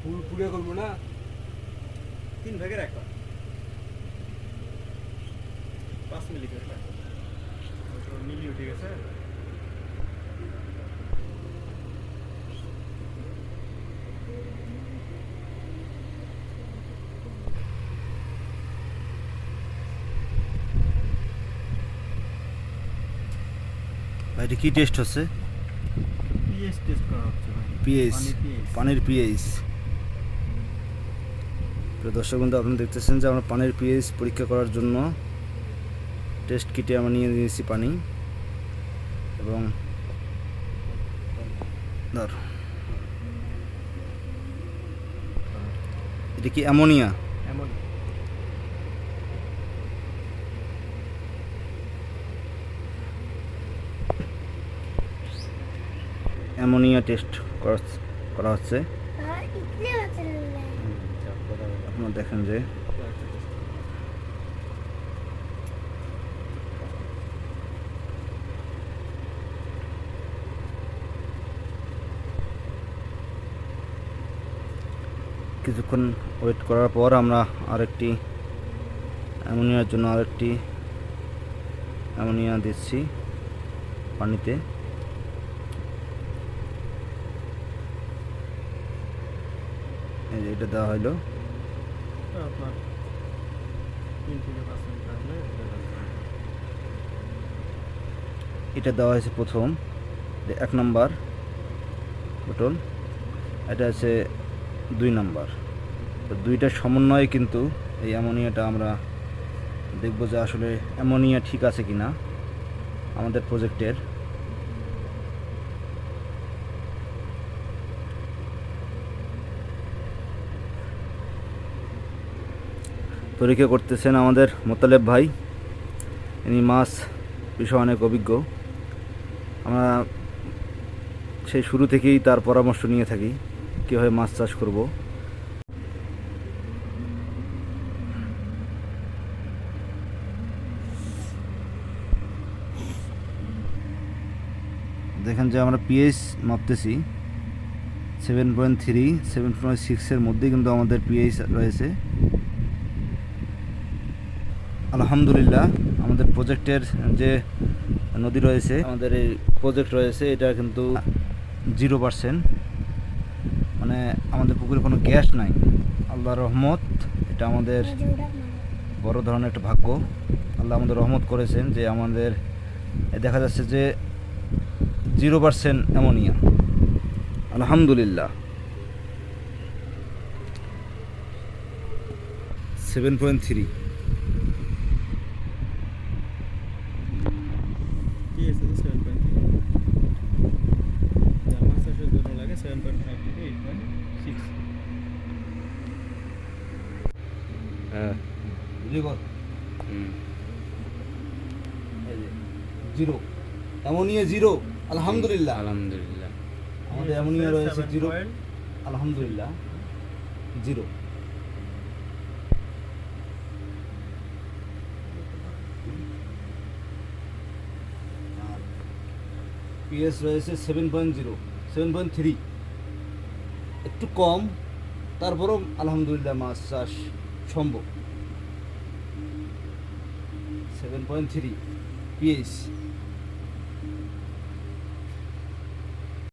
ফুল পুড়ে করব না। তিন ভাগের একটা পাঁচ মিলি করে রাখো। তো মিলি উঠে গেছে। ভাই এটা কী টেস্ট হচ্ছে? পিএস টেস্ট করা হচ্ছে ভাই। পিএইচ পানির পিএইচ দর্শক বন্ধু আপনি দেখতেছেন যে আমরা পানির পিএইচ পরীক্ষা করার জন্য টেস্ট কিটে আমরা নিয়ে নিয়েছি পানি। এবং ধর, এটা কি অ্যামোনিয়া? অ্যামোনিয়া টেস্ট করা হচ্ছে আর ইডলি হচ্ছে না আপনারা দেখেন যে কিছুক্ষণ ওয়েট করার পর আমরা আরেকটি অ্যামোনিয়ার জন্য আরেকটি অ্যামোনিয়া দিচ্ছি পানিতে। এটা দেওয়া হলো আপনার তিন থেকে পাঁচ মিনিট এটা দেওয়া হয়েছে প্রথম এক নম্বর বোতল, এটা আছে দুই নম্বর। তো দুইটার সমন্বয়ে কিন্তু এই অ্যামোনিয়াটা আমরা দেখব যে আসলে অ্যামোনিয়া ঠিক আছে কি না আমাদের প্রজেক্টের। পরীক্ষা করতেছেন আমাদের মোতালেব ভাই। ইনি মাছ বিষয়ে অনেক অভিজ্ঞ। আমরা সেই শুরু থেকেই তার পরামর্শ নিয়ে থাকি, কীভাবে মাছ চাষ করব। দেখেন যে আমরা pH মাপতেছি, seven point three, seven point সিক্সের মধ্যেই কিন্তু আমাদের পিএইচ রয়েছে। আলহামদুলিল্লাহ, আমাদের প্রজেক্টের যে নদী রয়েছে, আমাদের এই প্রজেক্ট রয়েছে, এটা কিন্তু জিরো পার্সেন্ট মানে আমাদের পুকুরে কোনো গ্যাস নাই। আল্লাহ রহমত, এটা আমাদের বড় ধরনের একটা ভাগ্য। আল্লাহ আমাদের রহমত করেছেন যে আমাদের, দেখা যাচ্ছে যে জিরো পার্সেন্ট অ্যামোনিয়া আলহামদুলিল্লাহ। সেভেন পয়েন্ট থ্রি পিএস আছে সেভেন পয়েন্ট থ্রি যা মাছ চাষের জন্য লাগে সেভেন পয়েন্ট ফাইভ থেকে এইট পয়েন্ট সিক্স হ্যাঁ জিরো অ্যামোনিয়া জিরো আলহামদুলিল্লাহ। আলহামদুলিল্লাহ। আমাদের অ্যামোনিয়া রয়েছে জিরো আলহামদুলিল্লাহ। জিরো পিএস রয়েছে seven point zero seven point three একটু কম তারপরও আলহামদুলিল্লাহ মাছ চাষ সম্ভব। Seven point three PS